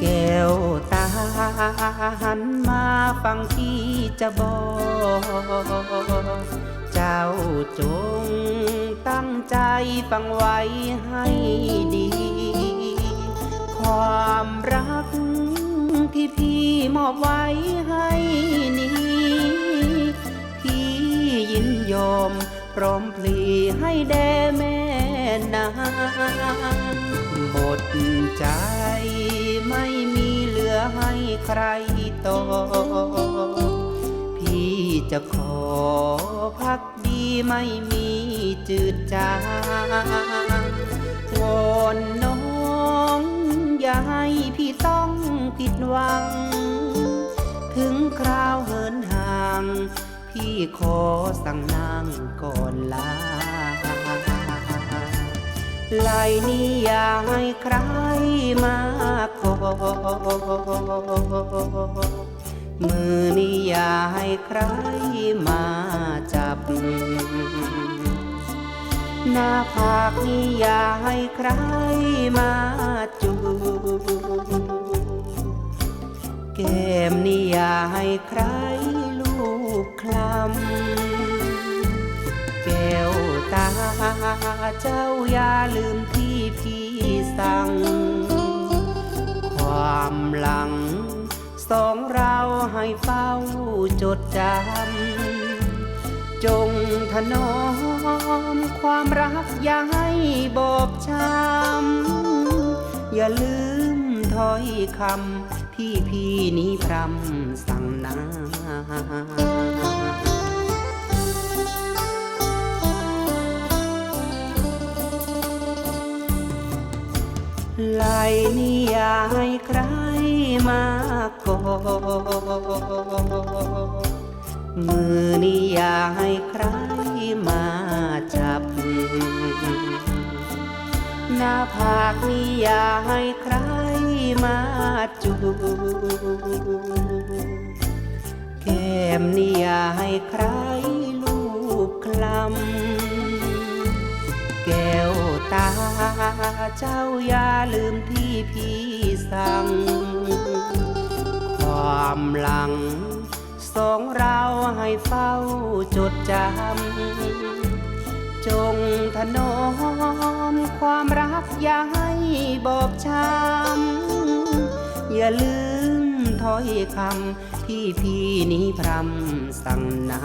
เกล้าหันมาฟังพี่จะบอก เจ้าจงตั้งใจฟังไว้ให้ดี ความรักที่พี่มอบไว้ให้นี้ พี่ยินยอมพร้อมพลีให้แด่แม่นาง หมดใจ ไม่มีเหลือให้ใครต่อ พี่จะขอพักดีไม่มีจืดจางวอนน้องอย่าให้พี่ต้องผิดหวัง ถึงคราวเหินห่าง พี่ขอสั่งนางก่อนลา ลายนี้อย่าให้ใครมาขอมือนี้อย่าให้ใครมาจับ หน้าผากนี้อย่าให้ใครมาจูบแก้มนี่อย่าให้ใครลูบคลำ เจ้าอย่าลืมที่พี่สั่ง ความหลังสองเราให้เฝ้าจดจำ จงถนอมความรักอย่าให้บอบช้ำ อย่าลืมถ้อยคำที่พี่นี้พรำสั่งนา ไหลนี่ย่าให้ใครมาก่อมือนี่ย่าให้ใครมาจับ หน้าผากนี่ย่าให้ใครมาจูบแก้มนี่ย่าให้ใครลูบคลำแก้วตา เจ้าอย่าลืมที่พี่สั่ง ความหลังสองเราให้เฝ้าจดจำ จงถนอมความรักอย่าให้บอบช้ำ อย่าลืมถ้อยคำที่พี่นี้พรำสั่งนา